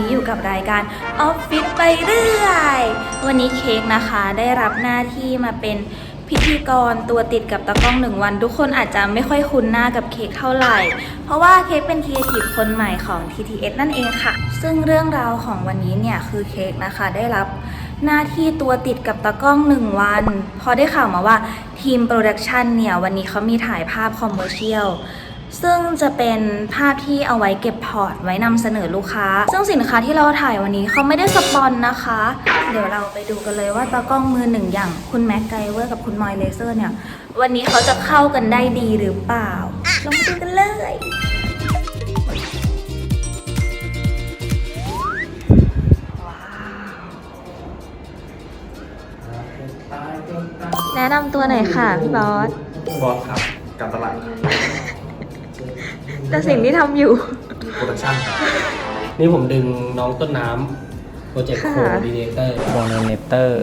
นี้อยู่กับรายการออฟฟิศไปเรื่อย วันนี้เค้กนะคะได้รับหน้าที่มาเป็นพิธีกรตัวติดกับตะกล้องหนึ่งวัน ทุกคนอาจจะไม่ค่อยคุ้นหน้ากับเค้กเท่าไหร่ เพราะว่าเค้กเป็นครีเอทีฟคนใหม่ของ TTS นั่นเองค่ะ ซึ่งเรื่องราวของวันนี้เนี่ยคือเค้กนะคะได้รับหน้าที่ตัวติดกับตากล้องหนึ่งวัน พอได้ข่าวมาว่าทีมโปรดักชันเนี่ยวันนี้เขามีถ่ายภาพคอมเมอร์เชียล ซึ่งจะเป็นภาพที่เอาไว้เก็บพอร์ตไว้นำเสนอลูกค้า ซึ่งสินค้าที่เราถ่ายวันนี้เขาไม่ได้สปอนนะคะ เดี๋ยวเราไปดูกันเลยว่าตากล้องมือหนึ่งอย่างคุณแม็กไกเวอร์กับคุณมอยเลเซอร์เนี่ย วันนี้เขาจะเข้ากันได้ดีหรือเปล่าลองมาดูกันเลยแนะนำตัวหน่อยค่ะพี่บอสบอสครับการตลาด แต่สิ่งที่ทำอยู่ โปรดักชั่นครับนี่ผมดึงน้องต้นน้ำโปรเจกต์ค่ะโคดิเนเตอร์โคดิเนเตอร์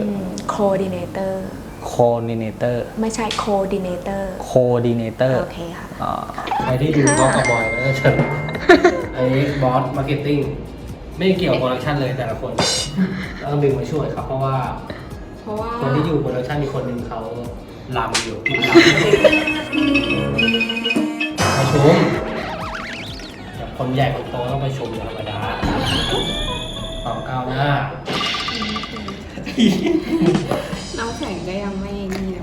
โคดิเนเตอร์ โคดิเนเตอร์ ไม่ใช่โคดิเนเตอร์ โคดิเนเตอร์โอเคค่ะใครที่ดูบอสกับบอยแล้วก็เชิญอันนี้บอสมาร์เก็ตติ้งไม่เกี่ยวกับโปรดักชันเลยแต่ละคนต้องดึงมาช่วยครับ เพราะว่าเพราะว่าคนที่อยู่โปรดักชันมีคนหนึ่งเขาลำอยู่กินลำประชุมแบบ คนใหญ่คนโตต้องประชุมธรรมดาความก้าวหน้า น้ำแข็งก็ยังไม่นี่เลย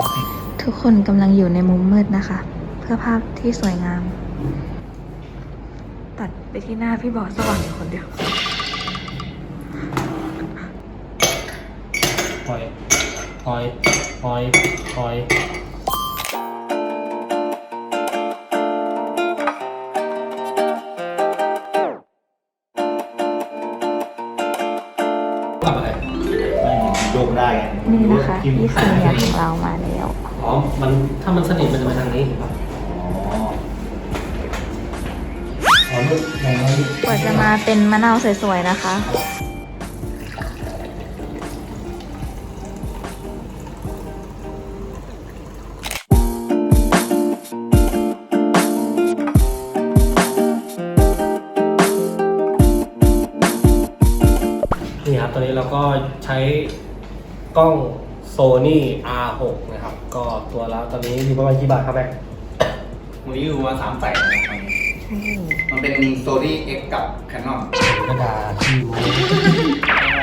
ทุกคนกำลังอยู่ในมุมมืดนะคะ เพื่อภาพที่สวยงาม ตัดไปที่หน้าพี่บอสสว่างอยู่คนเดียวพอยพอยพอยพอย ยกได้ไงนี่นะคะจิ้มพี่ซีเนียร์ของเรามาแล้วอ๋อ มันถ้ามันสนิทมันจะไปทางนี้เห็นปะอ๋อลูกแรงน้อยนิดกว่าจะมาเป็นมะนาวสวยๆนะคะนี่ครับตอนนี้เราก็ใช้ กล้อง Sony R6 นะครับ ก็ตัวละตอนนี้อยู่ประมาณกี่บาทครับแม็กวันนี้อยู่มาสามแสนนะครับมันเป็นโซนี่เอ็กกับแคนนอนกระดาษที่มู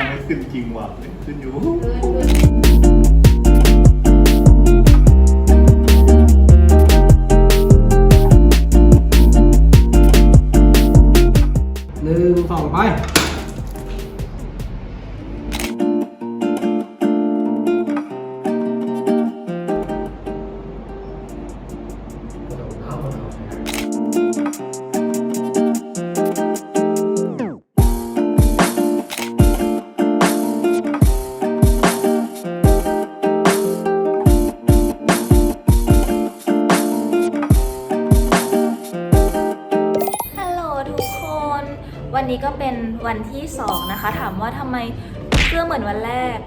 ไม่ขึ้นจริงว่ะขึ้นอยู่ วันนี้ก็เป็นวันที่ 2 นะคะ ถามว่าทำไมเสื้อเหมือนวันแรก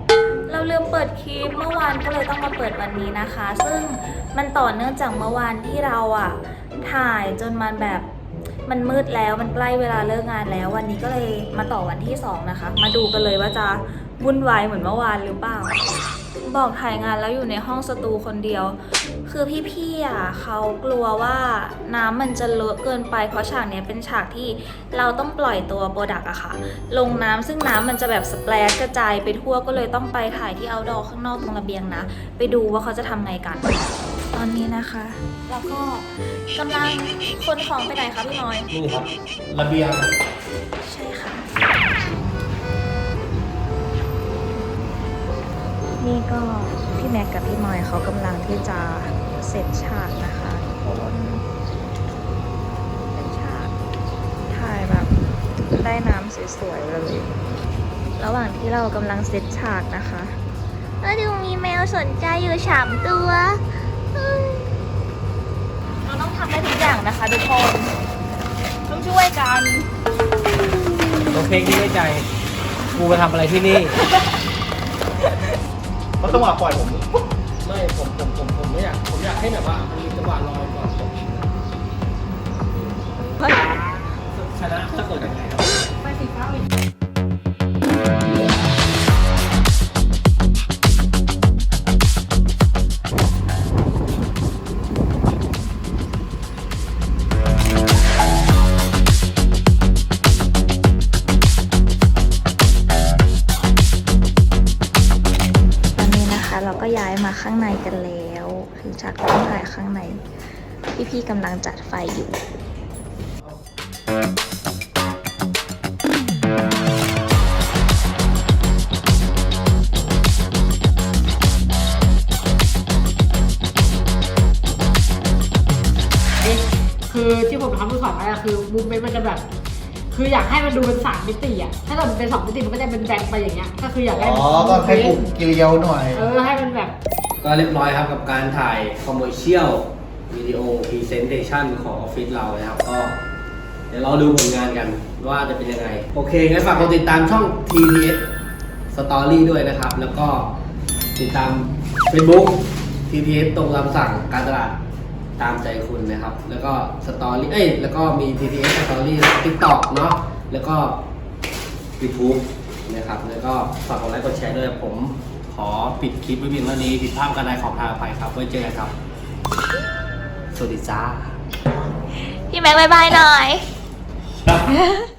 เราลืมเปิดคลิปเมื่อวานก็เลยต้องมาเปิดวันนี้นะคะ ซึ่งมันต่อเนื่องจากเมื่อวานที่เราอะถ่ายจนมันแบบมันมืดแล้วมันใกล้เวลาเลิกงานแล้ว วันนี้ก็เลยมาต่อวันที่ 2 นะคะ มาดูกันเลยว่าจะวุ่นวายเหมือนเมื่อวานหรือเปล่า บอกถ่ายงานแล้วอยู่ในห้องสตูคนเดียว คือพี่ๆอะเขากลัวว่าน้ำมันจะเลอะเกินไปเพราะฉากเนี้ยเป็นฉากที่เราต้องปล่อยตัวโปรดักอะค่ะ ลงน้ำซึ่งน้ำมันจะแบบสเปรดกระจายไปทั่วก็เลยต้องไปถ่ายที่เอาดอข้างนอกตรงระเบียงนะ ไปดูว่าเขาจะทำไงกัน ตอนนี้นะคะ แล้วก็กำลังคนของไปไหนคะพี่น้อย นี่ครับ ระเบียง ใช่ค่ะ นี่ก็พี่แม็กกับพี่มอยเขากำลังที่จะเสร็จฉากนะคะทุกคนเป็นฉากถ่ายแบบได้น้ำสวยๆเลย ระหว่างที่เรากำลังเซตฉากนะคะก็ดูมีแมวสนใจอยู่สามตัวเฮ้ยเราต้องทำได้ทุกอย่างนะคะทุกคน ต้องช่วยกัน โอเคคิดในใจ กูมาทำอะไรที่นี่ เพราต้องหวะปล่อยผมไม่ผมผมผมผมไม่อยากผมอยากให้แบบว่ามีจังหวะรอก่อนชนะจะเกิดยังไงครับ ไปสีฟ้าอีกากห้องถ่ายข้างใน พี่ๆกำลังจัดไฟอยู่คือที่ผมทำเมื่อก่อนไว้อะคือมูฟเมนต์มันจะแบบ คืออยากให้มันดูเป็นสามมิติอะถ้าเกิดมันเป็นสองมิติมันก็จะเป็นแบงไปอย่างเงี้ย ก็คืออยากให้อ๋มันอก็ให้ปลุกเกลียวหน่อย เออให้มันแบบ ก็เรียบร้อยครับกับการถ่ายคอมเมอร์เชียลวิดีโอพรีเซนเทชันของออฟฟิศเรานะครับ ก็เดี๋ยวเราดูผลงานกันว่าจะเป็นยังไง โอเคงั้นฝากกดติดตามช่อง TTS Story ด้วยนะครับ แล้วก็ติดตาม Facebook TTS ตรงคำสั่งการตลาดตามใจคุณนะครับ แล้วก็ Story เอ้ย แล้วก็มี TTS Story TikTok เนาะ แล้วก็ YouTube นะครับ แล้วก็ฝากกดไลค์กดแชร์ด้วยผม ขอปิดคลิปไว้เพียงเท่านี้ผิดพลาดกันใดขอพาอภัยครับ ไว้เจอกันครับ สวัสดีจ้า พี่แม็กบายบายหน่อยเปรี้ย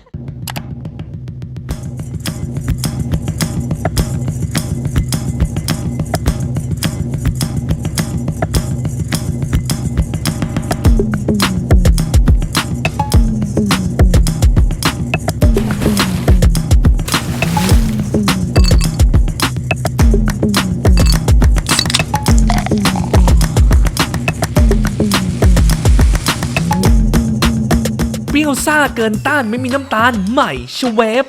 ซ่าเกินต้านไม่มีน้ำตาลใหม่ชเวฟ